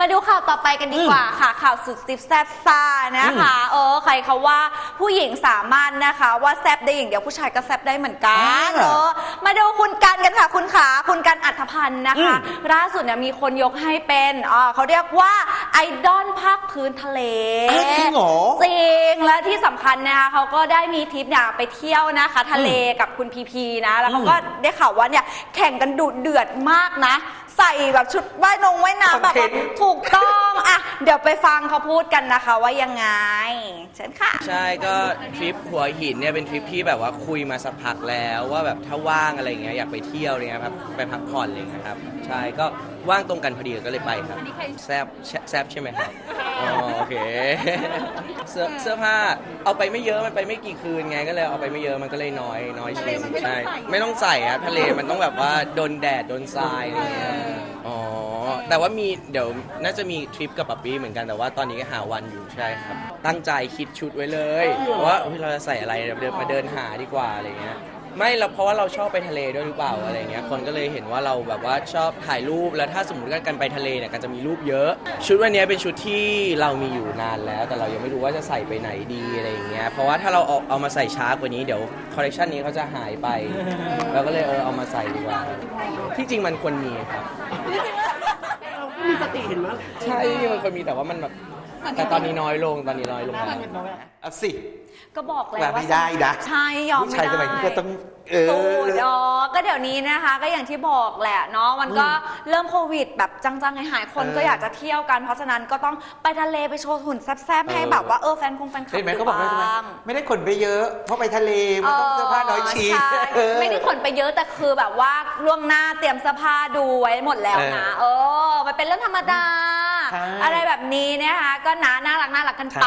มาดูข่าวต่อไปกันดีกว่าค่ะ ข่าวสุดซิบแซบซ่านะคะ เออใครเขาว่าผู้หญิงสามารถนะคะ ว่าแซบได้อย่างเดียวผู้ชายก็แซบได้เหมือนกันอ่าเออมาดูคุณกันกันค่ะ คุณขาคุณกันอัธ พันธ์นะคะอืมล่าสุดเนี่ยมีคนยกให้เป็นอ่าเขาเรียกว่าไอดอลภาคพื้นทะเลอ้าวจริงเหรอจริงและที่สำคัญนะคะเขาก็ได้มีทริปเนี่ยไปเที่ยวนะคะ ทะเลกับคุณพีพีนะแล้วเขาก็ได้ข่าวว่าเนี่ยแข่งกันดุเดือดมากนะ ใส่แบบชุดว่ายนงว่ายน้ำแบบว่าคอนเทนต์ถูกต้องอะ เดี๋ยวไปฟังเขาพูดกันนะคะว่ายังไง เชิญค่ะ ใช่ก็ทริปหัวหินเนี่ยเป็นทริปที่แบบว่าคุยมาสักพักแล้วว่าแบบถ้าว่างอะไรอย่างเงี้ยอยากไปเที่ยวอะไรเงี้ยครับไปพักผ่อนอะไรเลยครับใช่ก็ว่างตรงกันพอดีก็เลยไปครับแซบแซแซบใช่ไหมครับอ๋อโอเคเสื้อเสื้อผ้าเอาไปไม่เยอะมันไปไม่กี่คืนไงก็เลยเอาไปไม่เยอะมันก็เลยน้อยน้อยชิ้นใช่ไม่ต้องใส่ครับทะเลมันต้องแบบว่าโดนแดดโดนทรายอะไรเงี้ยอ๋อ แต่ว่ามีเดี๋ยวน่าจะมีทริปกับป๊าปี้เหมือนกันแต่ว่าตอนนี้ก็หาวันอยู่ใช่ครับ ตั้งใจคิดชุดไว้เลยว่าเฮ้ยเราจะใส่อะไรเดี๋ยวเดินมาเดินหาดีกว่าอะไรเงี้ยไม่เราเพราะว่าเราชอบไปทะเลด้วยหรือเปล่าอะไรเงี้ยคนก็เลยเห็นว่าเราแบบว่าชอบถ่ายรูปแล้วถ้าสมมติกันไปทะเลเนี่ยกันจะมีรูปเยอะ ชุดวันนี้เป็นชุดที่เรามีอยู่นานแล้ว แต่เรายังไม่รู้ว่าจะใส่ไปไหนดีอะไรอย่างเงี้ยเพราะว่าถ้าเราเอาเอามาใส่ช้ากว่านี้เดี๋ยวคอลเลคชันนี้เขาจะหายไปเราก็เลยเออเอามาใส่ดีกว่า ที่จริงมันควรมีครับ ติเห็นไหมใช่มันควรมีแต่ว่ามันแบบ แต่ตอนนี้น้อยลงตอนนี้น้อยลงแล้วเอาสิ ก็บอกแล้วแบบไม่ได้นะ ใช่ยอมผู้ไม่ชายได้ สมัยนี้ก็ต้อง เอโอ้อดอกก็เดี๋ยวนี้นะคะ ก็อย่างที่บอกแหละเนาะมันก็เริ่มโควิด แบบจังๆหายๆคนเออก็อยากจะเที่ยวกัน เพราะฉะนั้นก็ต้องไปทะเลไปโชว์หุ่นแซ่บๆให้เออ แบบว่าเออแฟนคงแฟนคลับเห็นไหมดูเขาบอกว่าทำไมบ้างไม่ได้ขนไปเยอะ เพราะไปทะเลมันต้องเสื้อผ้าน้อยชิ้นใช่เออ ไม่ได้ขนไปเยอะแต่คือแบบว่าล่วงหน้าเตรียมเสื้อผ้าดูไว้หมดแล้วนะ เออ มันเป็นเรื่องธรรมดาใช่ อะไรแบบนี้นะคะก็นะน่ารักน่ารักกันไป